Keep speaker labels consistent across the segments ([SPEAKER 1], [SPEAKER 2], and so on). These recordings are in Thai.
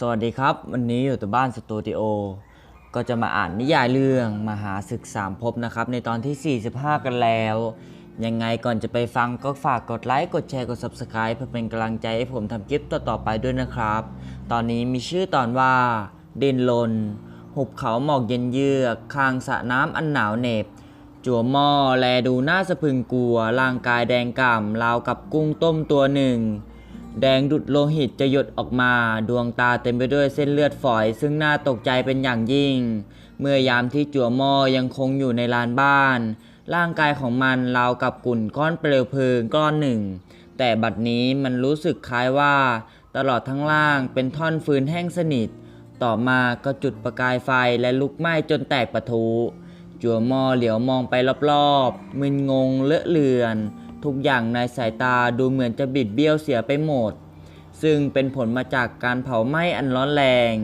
[SPEAKER 1] สวัสดีครับ วันนี้อยู่แต่บ้านสตูดิโอก็จะมาอ่านนิยายเรื่องมหาศึกสามภพนะครับ ในตอนที่ 45 กันแล้ว ยังไงก่อนจะไปฟังก็ฝากกดไลค์กดแชร์กด Subscribe เพื่อเป็นกำลังใจให้ผมทำคลิปต่อๆไปด้วยนะครับ ตอนนี้มีชื่อตอนว่า ดินลน หุบเขาหมอกเย็นเยือกคางสระน้ำอันหนาวเหน็บจั่วหม้อแลดูน่าสะพรึงกลัวร่างกายแดงก่ำราวกับกุ้งต้มตัวหนึ่ง แดงดุดโลหิตจะหยดออกมา ดวงตาเต็มไปด้วยเส้นเลือดฝอย ซึ่งน่าตกใจเป็นอย่างยิ่ง เมื่อยามที่จั่วหม้อยังคงอยู่ในลานบ้าน ร่างกายของมันราวกับกุ่นก้อนเปลวเพลิงก้อนหนึ่ง แต่บัดนี้มันรู้สึกคล้ายว่า ตลอดทั้งล่างเป็นท่อนฟืนแห้งสนิท ต่อมาก็จุดประกายไฟและลุกไหม้จนแตกปะทุ จัวหมอเหลียวมองไปรอบๆมึนงงเลอะเลือน ทุกอย่างในสายตาดูเหมือนจะบิดเบี้ยวเสียไปหมด ซึ่งเป็นผลมาจากการเผาไหม้อันร้อนแรง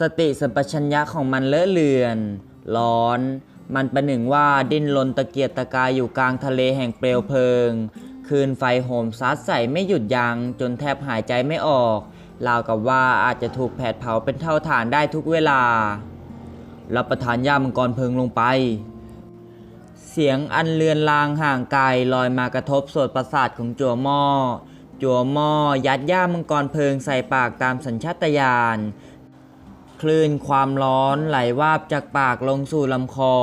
[SPEAKER 1] สติสัมปชัญญะของมันเลอะเลือน ร้อน มันประหนึ่งว่าดิ้นรนตะเกียกตะกายอยู่กลางทะเลแห่งเปลวเพลิง คืนไฟโหมซัดใส่ไม่หยุดยัง้งจนแทบหายใจไม่ออกราวกับว่าอาจจะถูกแผดเผาเป็นเท่าฐานได้ทุกเวลารับประทานย่ามังกรเพลิงลงไป เสียงอันเลือนลางห่างไกลลอยมากระทบโสดประสาทของจัวหม้อ จัวหม้อยัดย่ามังกรเพลิงใส่ปากตามสัญชาตญาณ คลื่นความร้อนไหลวาบจากปากลงสู่ลำคอ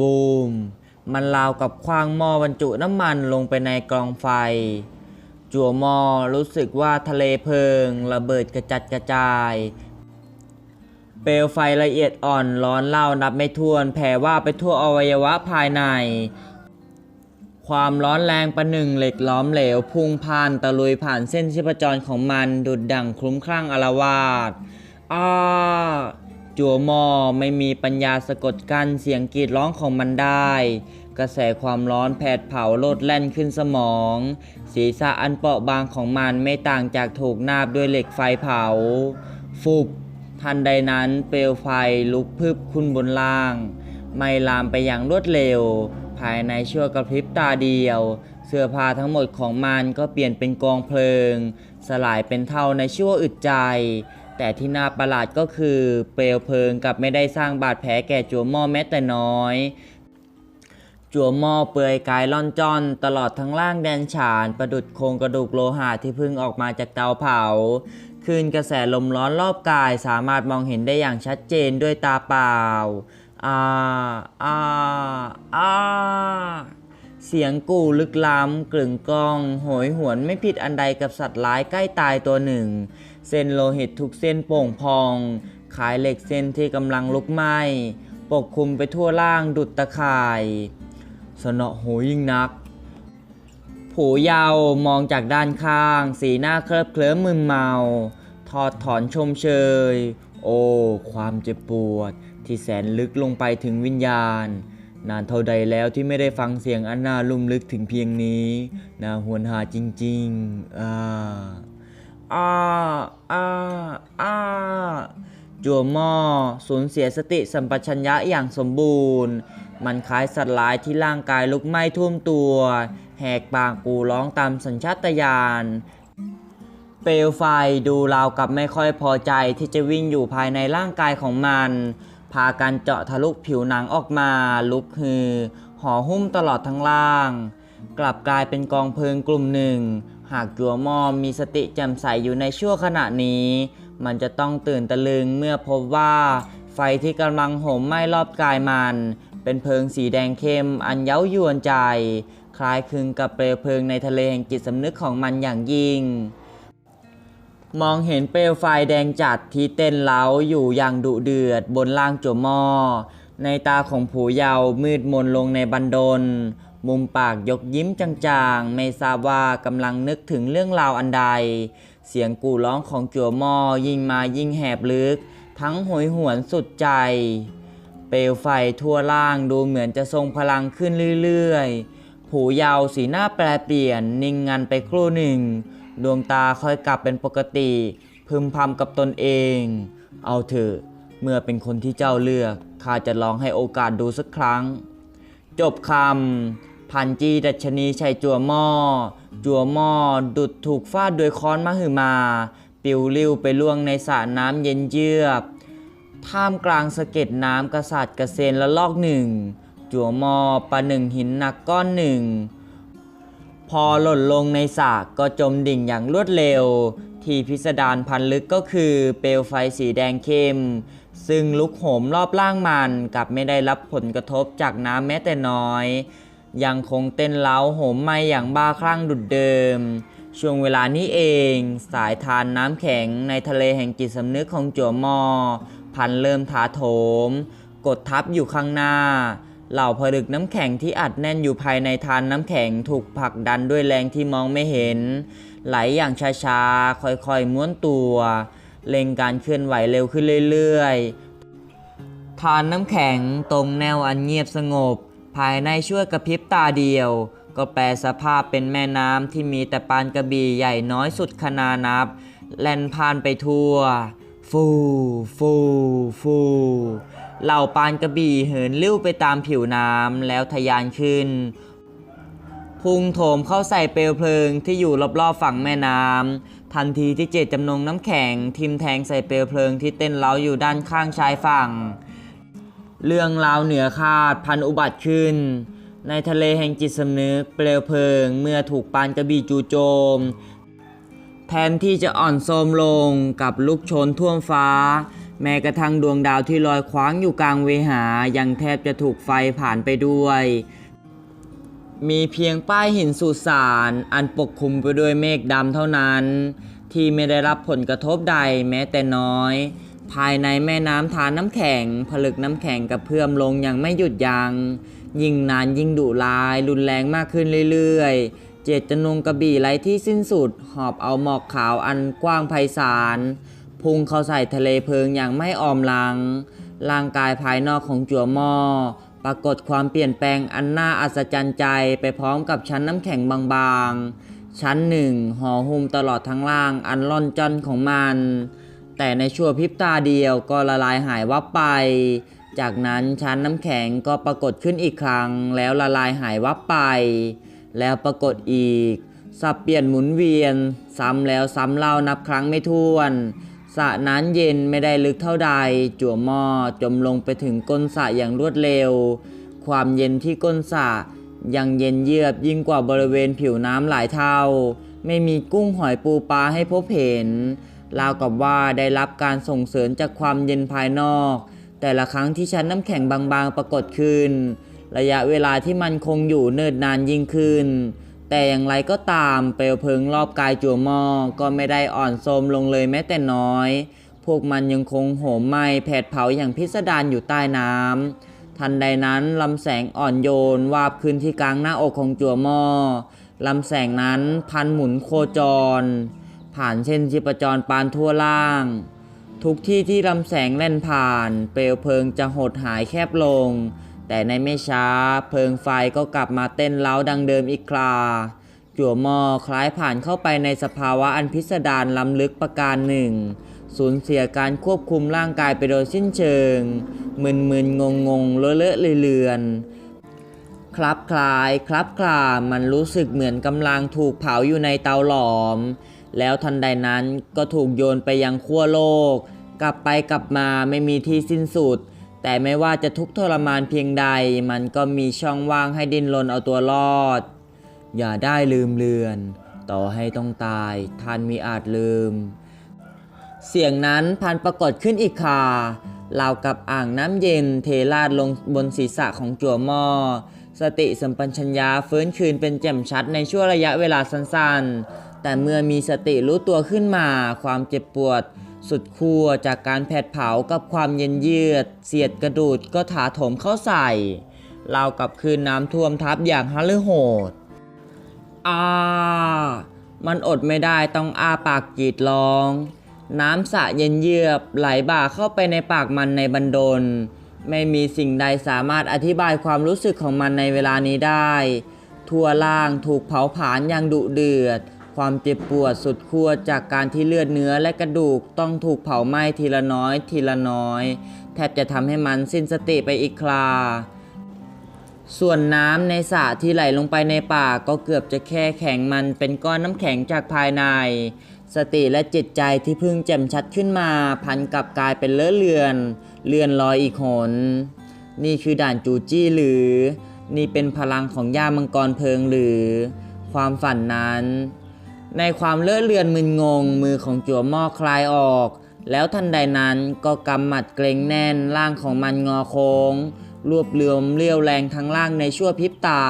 [SPEAKER 1] บูม มันราวกับคว้างหม้อบรรจุน้ำมันลงไปในกองไฟ จัวหม้อรู้สึกว่าทะเลเพลิง ระเบิดกระจัดกระจาย เปลวไฟละเอียดอ่อนร้อนเล่านับไม่ถ้วน แผ่ว่าไปทั่วอวัยวะภายใน ความร้อนแรงประหนึ่งเหล็กล้อมเหลว พุ่งผ่านตะลุยผ่านเส้นชีพจรของมัน ดุดดั่งคลุ้มคลั่งอลาวาสอ้าจัวมอไม่มีปัญญาสะกดกั้นเสียงกรีดร้องของมันได้ กระแสความร้อนแผดเผาโลดแล่นขึ้นสมอง ศีรษะอันเปราะบางของมันไม่ต่างจากถูกนาบด้วยเหล็กไฟเผา ฟุบ ทันใดนั้นเปลวไฟลุกพึบขึ้นบนล่าง ไม่ลามไปอย่างรวดเร็ว ภายในชั่วกระพริบตาเดียว เสื้อผ้าทั้งหมดของมันก็เปลี่ยนเป็นกองเพลิง สลายเป็นเท่าในชั่วอึดใจ แต่ที่น่าประหลาดก็คือ เปลวเพลิงกับไม่ได้สร้างบาดแผลแก่จัวหม้อแม้แต่น้อยจัวหม้อเปลือยกายล่อนจ้อนตลอดทั้งล่างแดนฉาน ประดุดโครงกระดูกโลหะที่เพิ่งออกมาจากเตาเผา คลื่นกระแสลมร้อนรอบกายสามารถมองเห็นได้อย่างชัดเจนด้วยตาเปล่าอ่าอ่าอ่าเสียงกู่ลึกล้ำกลึงกลอง โหยหวนไม่ผิดอันใดกับสัตว์ร้ายใกล้ตายตัวหนึ่ง เส้นโลหิตทุกเส้นโป่งพอง ขายเหล็กเส้นที่กำลังลุกไหม้ ปกคลุมไปทั่วล่างดุดตะข่าย สนอโหยิ่งนัก ผูเยาวมองจากด้านข้าง สีหน้าเคลิบเคลิ้มมึนเมา ทอดถอนชมเชย โอ้ ความเจ็บปวด ที่แสนลึกลงไปถึงวิญญาณ นานเท่าใดแล้วที่ไม่ได้ฟังเสียงอันน่าลุ่มลึกถึงเพียงนี้น่าหวนหาจริงๆอ่าอ้าอ้าอ้าจัวหม้อสูญเสียสติสัมปชัญญะอย่างสมบูรณ์ มันคล้ายสัตว์ร้ายที่ร่างกายลุกไหม้ท่วมตัว แหกปากกูร้องตามสัญชาตญาณ เปลวไฟดูราวกับไม่ค่อยพอใจที่จะวิ่งอยู่ภายในร่างกายของมัน พากันเจาะทะลุผิวหนังออกมา ลุกฮือ ห่อหุ้มตลอดทั้งล่าง กลับกลายเป็นกองเพลิงกลุ่มหนึ่ง หากจัวหมอมีสติแจ่มใสอยู่ในชั่วขณะนี้ มันจะต้องตื่นตะลึงเมื่อพบว่าไฟที่กำลังโหมไหม้รอบกายมัน เป็นเพลิงสีแดงเข้มอันเย้ายวนใจ คล้ายคลึงกับเปลวเพลิงในทะเลแห่งจิตสำนึกของมันอย่างยิ่ง มองเห็นเปลวไฟแดงจัดที่เต้นเล้าอยู่อย่างดุเดือดบนล่างจั่วหม้อในตาของผูเยาว์มืดมนลงในบันดล มุมปากยกยิ้มจางๆ ไม่ทราบว่ากำลังนึกถึงเรื่องราวอันใด เสียงกู่ร้องของจั่วหม้อยิ่งมายิ่งแหบลึก ทั้งโหยหวนสุดใจ เปลวไฟทั่วล่างดูเหมือนจะทรงพลังขึ้นเรื่อยๆ ผูยาวสีหน้าแปรเปลี่ยน นิ่งงันไปครู่หนึ่ง ดวงตาค่อยกลับเป็นปกติ พึมพำกับตนเอง เอาเถอะ เมื่อเป็นคนที่เจ้าเลือกข้าจะลองให้โอกาสดูสักครั้ง จบคำพันจีดัชนีชัยจัวหม้อ จัวหม้อดุดถูกฟาดโดวยค้อนมหึมา ปิวลิ้วไปล่วงในสระน้ำเย็นเยือกท่ามกลางสะเก็ดน้ำกระสาดกระเซ็นและลอกหนึ่ง จั่วมอประหนึ่งหินหนักก้อนหนึ่ง พอหล่นลงในสระก็จมดิ่งอย่างรวดเร็ว ที่พิสดารพันลึกก็คือเปลวไฟสีแดงเข้ม ซึ่งลุกโหมรอบล่างมันกับไม่ได้รับผลกระทบจากน้ำแม้แต่น้อย ยังคงเต้นเล้าโหมไหม้อย่างบ้าคลั่งดุดเดิมช่วงเวลานี้เอง สายทานน้ำแข็งในทะเลแห่งจิตสำนึกของจั่วมอ พันเริ่มถาโถม กดทับอยู่ข้างหน้า เหล่าผลึกน้ำแข็งที่อัดแน่นอยู่ภายในทานน้ำแข็งถูกผลักดันด้วยแรงที่มองไม่เห็น ไหลอย่างช้าๆ ค่อยๆ ม้วนตัวเร่งการเคลื่อนไหวเร็วขึ้นเรื่อยๆ ทานน้ำแข็งตรงแนวอันเงียบสงบ ภายในช่วยกระพริบตาเดียว ก็แปลสภาพเป็นแม่น้ำที่มีแต่ปานกระบี่ใหญ่น้อยสุดขนานับ แล่นผ่านไปทั่ว ฟู ฟู ฟู เหล่าปานกระบี่เหินลิ้วไปตามผิวน้ำแล้วทะยานขึ้น พุ่งโถมเข้าใส่เปลวเพลิงที่อยู่รอบๆฝั่งแม่น้ำทันทีที่เจตจำนงน้ำแข็ง ทิมแทงใส่เปลวเพลิงที่เต้นเล้าอยู่ด้านข้างชายฝั่ง เรื่องราวเหนือคาดพันอุบัติขึ้น ในทะเลแห่งจิตสำนึกเปลวเพลิงเมื่อถูกปานกระบี่จู่โจม แทนที่จะอ่อนโทมลงกับลุกชนท่วมฟ้า แม้กระทั่งดวงดาวที่ลอยคว้างอยู่กลางเวหายังแทบจะถูกไฟผ่านไปด้วย มีเพียงป้ายหินสุสานอันปกคลุมไปด้วยเมฆดำเท่านั้น ที่ไม่ได้รับผลกระทบใดแม้แต่น้อย ภายในแม่น้ำทานน้ำแข็ง ผลึกน้ำแข็งกระเพื่อมลงอย่างไม่หยุดยัง้งยิ่งนานยิ่งดุร้าย รุนแรงมากขึ้นเรื่อยๆ เจตจำนงกระบี่ไร้ที่สิ้นสุด หอบเอาหมอกขาวอันกว้างไพศาล พุ่งเข้าใส่ทะเลเพลิงอย่างไม่ออมลัง ร่างกายภายนอกของจั่วหม้อปรากฏความเปลี่ยนแปลงอันน่าอัศจรรย์ใจไปพร้อมกับชั้นน้ำแข็งบางๆ ชั้นหนึ่งห่อหุ้มตลอดทั้งล่างอันล่อนจอนของมัน แต่ในชั่วพริบตาเดียวก็ละลายหายวับไป จากนั้นชั้นน้ำแข็งก็ปรากฏขึ้นอีกครั้ง แล้วละลายหายวับไป แล้วปรากฏอีก สับเปลี่ยนหมุนเวียน ซ้ำแล้วซ้ำเล่านับครั้งไม่ถ้วน สระนั้นเย็นไม่ได้ลึกเท่าใด จั่วหม้อจมลงไปถึงก้นสระอย่างรวดเร็ว ความเย็นที่ก้นสระยังเย็นเยือกยิ่งกว่าบริเวณผิวน้ำหลายเท่า ไม่มีกุ้งหอยปูปลาให้พบเห็น ราวกับว่าได้รับการส่งเสริมจากความเย็นภายนอก แต่ละครั้งที่ชั้นน้ำแข็งบางๆปรากฏขึ้น ระยะเวลาที่มันคงอยู่เนิ่นนานยิ่งขึ้น แต่อย่างไรก็ตามเปลวเพลิงรอบกายจั่วหม้อก็ไม่ได้อ่อนโทมลงเลยแม้แต่น้อย พวกมันยังคงโหมไหม้แผดเผาอย่างพิสดารอยู่ใต้น้ำทันใดนั้นลำแสงอ่อนโยนวาบขึ้นที่กลางหน้าอกของจั่วหม้อลำแสงนั้นพันหมุนโคจร ผ่านเส้นชีพจรปานทั่วล่าง ทุกที่ที่ลำแสงแล่นผ่าน เปลวเพลิงจะหดหายแคบลง แต่ในไม่ช้าเพลิงไฟก็กลับมาเต้นเล้าดังเดิมอีกคราจั่วหมอคล้ายผ่านเข้าไปในสภาวะอันพิสดารล้ำลึกประการหนึ่ง สูญเสียการควบคุมร่างกายไปโดยสิ้นเชิง มึนมึนงงงๆเลอะเลอะเลือน ครับคลายครับคลามันรู้สึกเหมือนกำลังถูกเผาอยู่ในเตาหลอม แล้วทันใดนั้นก็ถูกโยนไปยังขั้วโลก กลับไปกลับมาไม่มีที่สิ้นสุด แต่ไม่ว่าจะทุกข์ทรมานเพียงใด มันก็มีช่องว่างให้ดิ้นรนเอาตัวรอด อย่าได้ลืมเลือน ต่อให้ต้องตาย ท่านมิอาจลืม เสียงนั้นพันปรากฏขึ้นอีกคราราวกับอ่างน้ำเย็นเทราดลงบนศีรษะของจั่วหม้อสติสัมปชัญญาฟื้นคืนเป็นแจ่มชัดในช่วงระยะเวลาสั้นๆ แต่เมื่อมีสติรู้ตัวขึ้นมาความเจ็บปวด สุดขั้วจากการแผดเผากับความเย็นเยือดเสียดกระดูดก็ถาโถมเข้าใส่ราวกับคืนน้ำท่วมทับอย่างฮะลือโหดอามันอดไม่ได้ต้องอาปากกรีดร้อง น้ำสะเย็นเยือกไหลบ่าเข้าไปในปากมันในบันดล ไม่มีสิ่งใดสามารถอธิบายความรู้สึกของมันในเวลานี้ได้ ทั่วล่างถูกเผาผลาญอย่างดุเดือด ความเจ็บปวดสุดขั้วจากการที่เลือดเนื้อและกระดูกต้องถูกเผาไหม้ทีละน้อยทีละน้อย แทบจะทำให้มันสิ้นสติไปอีกครา ส่วนน้ำในสระที่ไหลลงไปในป่ากก็เกือบจะแค่แข็งมันเป็นก้อนน้ำแข็งจากภายใน สติและจิตใจที่เพิ่งแจ่มชัดขึ้นมา พันกับกลายเป็นเลอะเลือน เลือนลอยอีกหน นี่คือด่านจูจี้หรือ นี่เป็นพลังของย่ามังกรเพลิงหรือ ความฝันนั้น ในความเลื่อเลือนมึนงง มือของจั่วหม้อคลายออก แล้วทันใดนั้นก็กำหมัดเกรงแน่นร่างของมันงอโค้ง รวบเรวมเรียวแรงทั้งล่างในชั่วพริบตา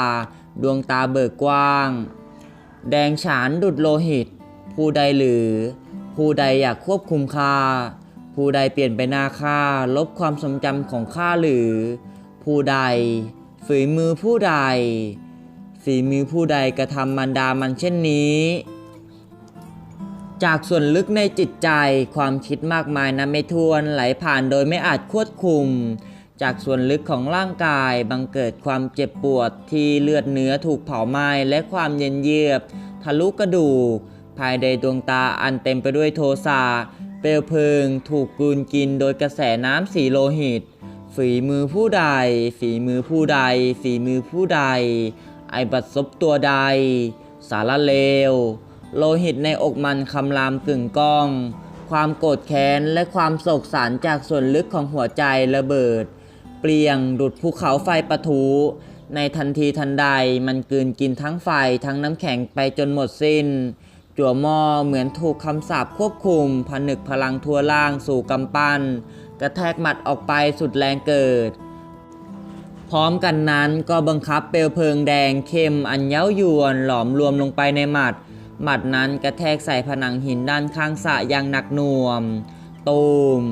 [SPEAKER 1] ดวงตาเบิกกว้าง แดงฉานดุดโลหิต ผู้ใดหรือ ผู้ใดอยากควบคุมข้าผู้ใดเปลี่ยนไปหน้าข้าลบความทรงจำของข้าหรือ ผู้ใด ฝีมือผู้ใดฝีมือผู้ใดกระทำมันดามันเช่นนี้ จากส่วนลึกในจิตใจ ความคิดมากมายนะไม่ทวนไหลผ่านโดยไม่อาจควบคุม จากส่วนลึกของร่างกายบังเกิดความเจ็บปวดที่เลือดเนื้อถูกเผาไหม้และความเย็นเยือกทะลุกระดูก ภายในดวงตาอันเต็มไปด้วยโทสะเปลวเพลิง ถูกกลืนกินโดยกระแสน้ำสีโลหิต ฝีมือผู้ใด ฝีมือผู้ใด ฝีมือผู้ใด ไอบัดซบตัวใด สารเลว โลหิตในอกมันคำรามกึ่งก้อง ความโกรธแค้นและความโศกสารจากส่วนลึกของหัวใจระเบิด เปลี่ยงดุดภูเขาไฟปะทุในทันทีทันใดมันกืนกินทั้งไฟทั้งน้ำแข็งไปจนหมดสิ้น จั่วหม้อเหมือนถูกคำสาปควบคุม ผนึกพลังทั่วล่างสู่กำปั้น กระแทกหมัดออกไปสุดแรงเกิด พร้อมกันนั้นก็บังคับเปลวเพลิงแดงเข้มอันเย้ายวนหลอมรวมลงไปในหมัด หมัดนั้นกระแทกใส่ผนังหินด้านข้างสะอย่างหนักหน่วมตูม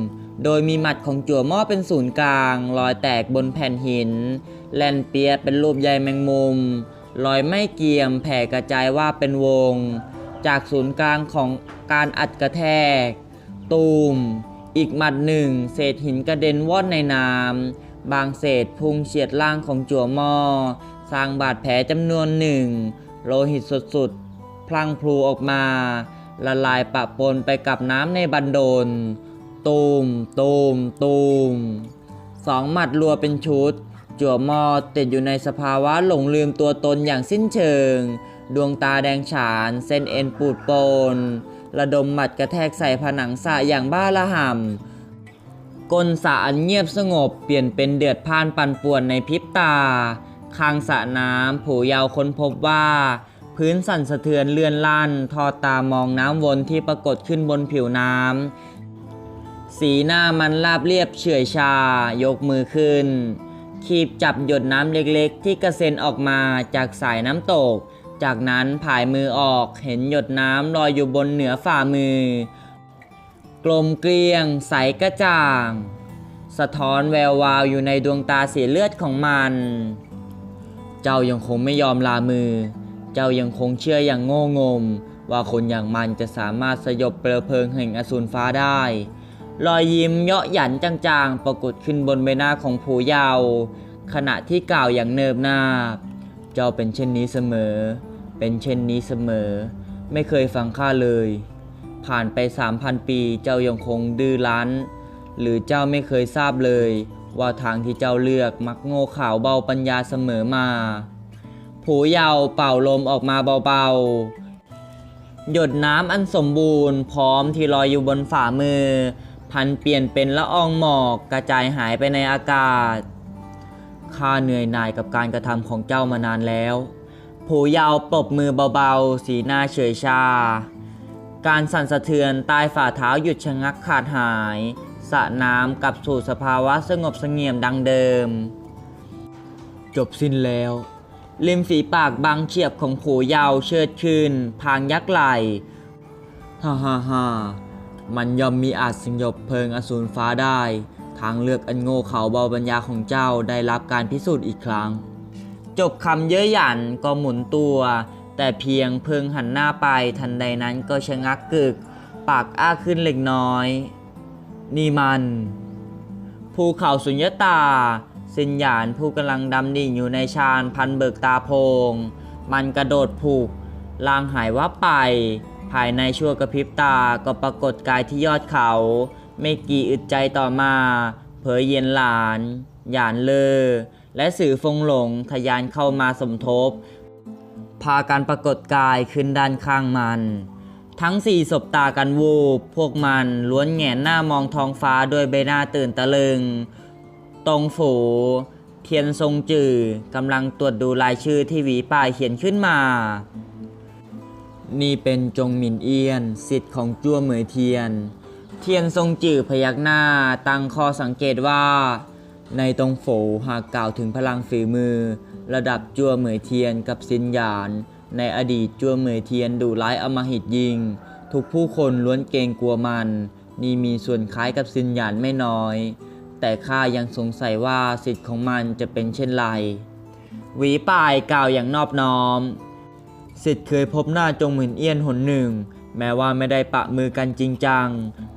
[SPEAKER 1] โดยมีหมัดของจั่วหม้อเป็นศูนย์กลางรอยแตกบนแผ่นหิน แลนเปียเป็นรูปใยแมงมุมรอยไม่เกี่ยมแผ่กระจายว่าเป็นวง จากศูนย์กลางของการอัดกระแทก ตูม อีกหมัดหนึ่ง เศษหินกระเด็นว่อนในน้ำบางเศษพุ่งเฉียดล่างของจั่วหม้อสร้างบาดแผลจำนวนหนึ่งโลหิตสุดๆ พลังพลูออกมา ละลายปะปนไปกับน้ำในบันโดลตูม ตูม ตูม สองหมัดรัวเป็นชุด จั่วหมอติดอยู่ในสภาวะหลงลืมตัวตนอย่างสิ้นเชิง ดวงตาแดงฉาน เส้นเอ็นปูดโปน ระดมหมัดกระแทกใส่ผนังสะอย่างบ้าระห่ำก้นสะอันเงียบสงบเปลี่ยนเป็นเดือดพ่านปั่นป่วนในพริบตาข้างสระน้ำผูยาวค้นพบว่า พื้นสั่นสะเทือนเลื่อนลั่น ทอดตามองน้ำวนที่ปรากฏขึ้นบนผิวน้ำ สีหน้ามันราบเรียบเฉื่อยชา ยกมือขึ้น คีบจับหยดน้ำเล็กๆ ที่กระเซ็นออกมาจากสายน้ำตก จากนั้นผายมือออกเห็นหยดน้ำลอยอยู่บนเหนือฝ่ามือ กลมเกลียง ใสกระจ่าง สะท้อนแวววาวอยู่ในดวงตาสีเลือดของมัน เจ้ายังคงไม่ยอมลามือ จ้ายังคงเชื่ออย่างโง่งม ว่าคนอย่างมันจะสามารถสยบเปลวเพลิงแห่งอสูรฟ้าได้ รอยยิ้มเยาะหยันจางๆ ปรากฏขึ้นบนใบหน้าของผู้เยาว์ขณะที่กล่าวอย่างเนิบนาบ เจ้าเป็นเช่นนี้เสมอ เป็นเช่นนี้เสมอ ไม่เคยฟังข้าเลย ผ่านไปสามพันปีเจ้ายังคงดื้อรั้น หรือเจ้าไม่เคยทราบเลย ว่าทางที่เจ้าเลือกมักโง่ข่าวเบาปัญญาเสมอมา ผูเยาวเป่าลมออกมาเบาๆ หยดน้ำอันสมบูรณ์พร้อมที่ลอยอยู่บนฝ่ามือ พันเปลี่ยนเป็นละอองหมอกกระจายหายไปในอากาศข้าเหนื่อยหน่ายกับการกระทำของเจ้ามานานแล้ว ผูยาวปรบมือเบาๆ สีหน้าเฉยชา การสั่นสะเทือนใต้ฝ่าเท้าหยุดชะงักขาดหายสระน้ำกลับสู่สภาวะสงบเสงี่ยมดังเดิม จบสิ้นแล้ว ริมฝีปากบางเฉียบของผูยาวเชิดขึ้น พางยักไหลฮ่าฮ่าฮ่ามันย่อมมีอาจสยบเพลิงอสูรฟ้าได้ ทางเลือกอันโง่เขาเบาปัญญาของเจ้าได้รับการพิสูจน์อีกครั้ง จบคำเย้ยหยันก็หมุนตัว แต่เพียงเพิ่งหันหน้าไปทันใดนั้นก็ชะงักกึก ปากอ้าขึ้นเล็กน้อย นี่มัน ภูเขาสุญญตา สินหยานผู้กำลังดำดิ่งอยู่ในชานพันเบิกตาโพง มันกระโดดผูก ลางหายวับไป ภายในชั่วกระพริบตาก็ปรากฏกายที่ยอดเขา ไม่กี่อึดใจต่อมา เผยเย็นหลาน หยานเลอ และสื่อฟงหลงทะยานเข้ามาสมทบ พาการปรากฏกายขึ้นด้านข้างมันทั้งสี่สบตากันวูบ พวกมันล้วนแงนหน้ามองท้องฟ้าด้วยใบหน้าตื่นตะลึง ตรงฝู เทียนทรงจื่อกำลังตรวจดูรายชื่อที่หวีป่ายเขียนขึ้นมา นี่เป็นจงหมินเอียน สิทธิ์ของจั่วเหมยเทียน เทียนทรงจื่อพยักหน้าตั้งข้อสังเกตว่า ในตรงโฝหากกล่าวถึงพลังฝีมือ ระดับจั่วเหมยเทียนกับสินหยาน ในอดีตจั่วเหมยเทียนดุร้ายอมหิตยิง ทุกผู้คนล้วนเกรงกลัวมัน นี่มีส่วนคล้ายกับสินหยานไม่น้อย แต่ข้ายังสงสัยว่าสิทธิ์ของมันจะเป็นเช่นไร หวีป่ายกล่าวอย่างนอบน้อม สิทธิ์เคยพบหน้าจงหมินเอี้ยนหนหนึ่ง แม้ว่าไม่ได้ปะมือกันจริงจัง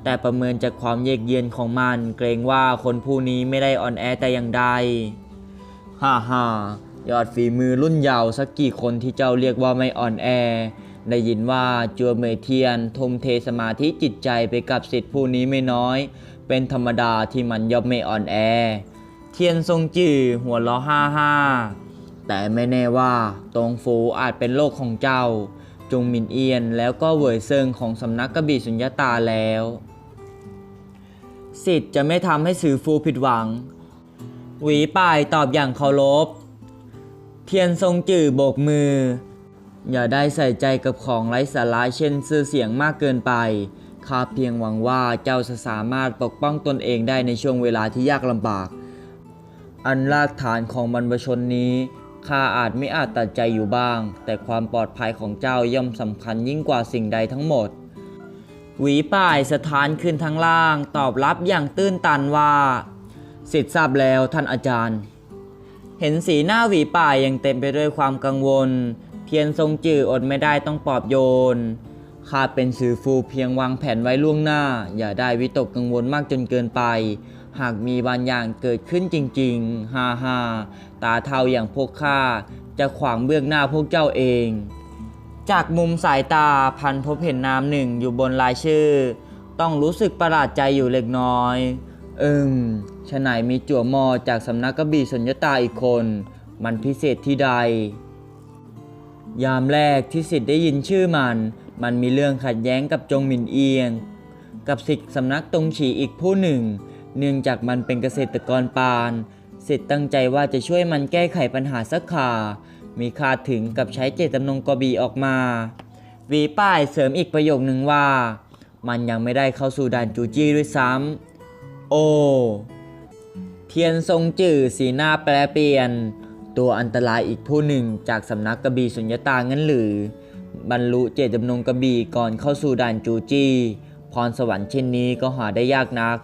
[SPEAKER 1] แต่ประเมินจากความเยกเย็นของมัน เกรงว่าคนผู้นี้ไม่ได้อ่อนแอแต่อย่างใด ฮ่าฮ่ายอดฝีมือรุ่นเยาว์สักกี่คนที่เจ้าเรียกว่าไม่อ่อนแอ ได้ยินว่าจัวเมยเทียนทุ่มเทสมาธิจิตใจไปกับสิทธิผู้นี้ไม่น้อย เป็นธรรมดาที่มันย่อมไม่อ่อนแอ เทียนทรงจื่อหัวล้อห้าห้าแต่ไม่แน่ว่าตงฟูอาจเป็นโลกของเจ้า จงหมินเอียนแล้วก็เวยเซิงของสำนักกระบี่สุญญตาแล้ว สิทธิ์จะไม่ทำให้สื่อฟูผิดหวัง หวีป่ายตอบอย่างเคารพ เทียนทรงจื่อโบกมือ อย่าได้ใส่ใจกับของไร้สาระเช่นชื่อเสียงมากเกินไป ข้าเพียงหวังว่าเจ้าจะสามารถปกป้องตนเองได้ในช่วงเวลาที่ยากลำบาก อันรากฐานของบรรพชนนี้ข้าอาจไม่อาจตัดใจอยู่บ้าง แต่ความปลอดภัยของเจ้าย่อมสำคัญยิ่งกว่าสิ่งใดทั้งหมด หวีป่ายสถานขึ้นทั้งล่าง ตอบรับอย่างตื้นตันว่าสิทธิ์ทราบแล้วท่านอาจารย์ เห็นสีหน้าหวีป่ายยังเต็มไปด้วยความกังวลเทียนทรงจื่ออดไม่ได้ต้องปลอบโยน ข้าเป็นสื่อฟูเพียงวางแผนไว้ล่วงหน้า อย่าได้วิตกกังวลมากจนเกินไป หากมีบางอย่างเกิดขึ้นจริงๆฮ่าฮ่าตาเทาอย่างพวกข้าจะขวางเบื้องหน้าพวกเจ้าเอง จากมุมสายตาพันพบเห็นนามหนึ่งอยู่บนรายชื่อ ต้องรู้สึกประหลาดใจอยู่เล็กน้อย เอิมฉะไหนมีจั่วมอจากสำนักกระบี่สุญญตาอีกคน มันพิเศษที่ใด ยามแรกที่สิทธิ์ได้ยินชื่อมัน มันมีเรื่องขัดแย้งกับจงหมินเอียง กับสิทธิสำนักตรงฉีอีกผู้หนึ่ง เนื่องจากมันเป็นเกษตรกรปานสิทธิ์ตั้งใจว่าจะช่วยมันแก้ไขปัญหาสักขา มีคาดถึงกับใช้เจตจำนงกบีออกมา วีป้ายเสริมอีกประโยคหนึ่งว่า มันยังไม่ได้เข้าสู่ด่านจูจี้ด้วยซ้ำโอเทียนทรงจื่อสีหน้าแปรเปลี่ยน ตัวอันตรายอีกผู้หนึ่งจากสำนักกระบีสุญญตางั้นหรือ บรรลุเจตจำนงกระบี่ก่อนเข้าสู่ด่านจูจี พรสวรรค์เช่นนี้ก็หาได้ยากนัก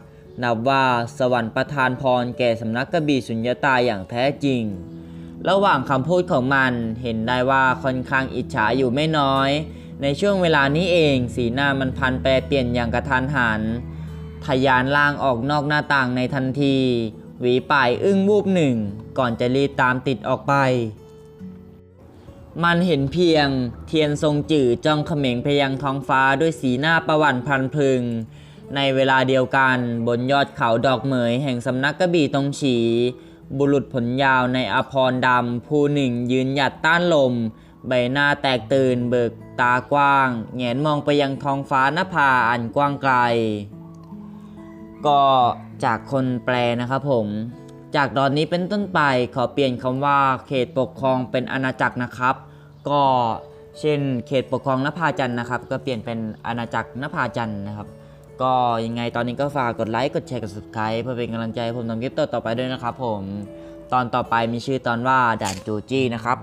[SPEAKER 1] นับว่าสวรรค์ประทานพรแก่สำนักกระบี่สุญญตาอย่างแท้จริง ระหว่างคำพูดของมันเห็นได้ว่าค่อนข้างอิจฉาอยู่ไม่น้อย ในช่วงเวลานี้เองสีหน้ามันพันแปรเปลี่ยนอย่างกระทันหันทะยานล่างออกนอกหน้าต่างในทันที หวีป่ายอึ้งวูบหนึ่ง ก่อนจะรีบตามติดออกไป มันเห็นเพียง เทียนทรงจื่อจ้องเขม็งไปยังท้องฟ้าด้วยสีหน้าประวันพลันพึง ในเวลาเดียวกันบนยอดเขาดอกเหมยแห่งสำนักกระบี่ตรงฉี บุรุษผลยาวในอภรดำผู้หนึ่งยืนหยัดต้านลม ใบหน้าแตกตื่นเบิกตากว้างแงนมองไปยังท้องฟ้านภาอันกว้างไกล ก็จากคนแปลนะครับผม จากตอนนี้เป็นต้นไปขอเปลี่ยนคำว่าเขตปกครองเป็นอาณาจักรนะครับ ก็เช่นเขตปกครองนภาจันนะครับ ก็เปลี่ยนเป็นอาณาจักรนภาจันนะครับ ก็ยังไงตอนนี้ก็ฝากกดไลค์กดแชร์กด subscribe เพื่อเป็นกำลังใจผมทำคลิปต่อๆไปด้วยนะครับผมตอนต่อไปมีชื่อตอนว่าด่านจูจี้นะครับ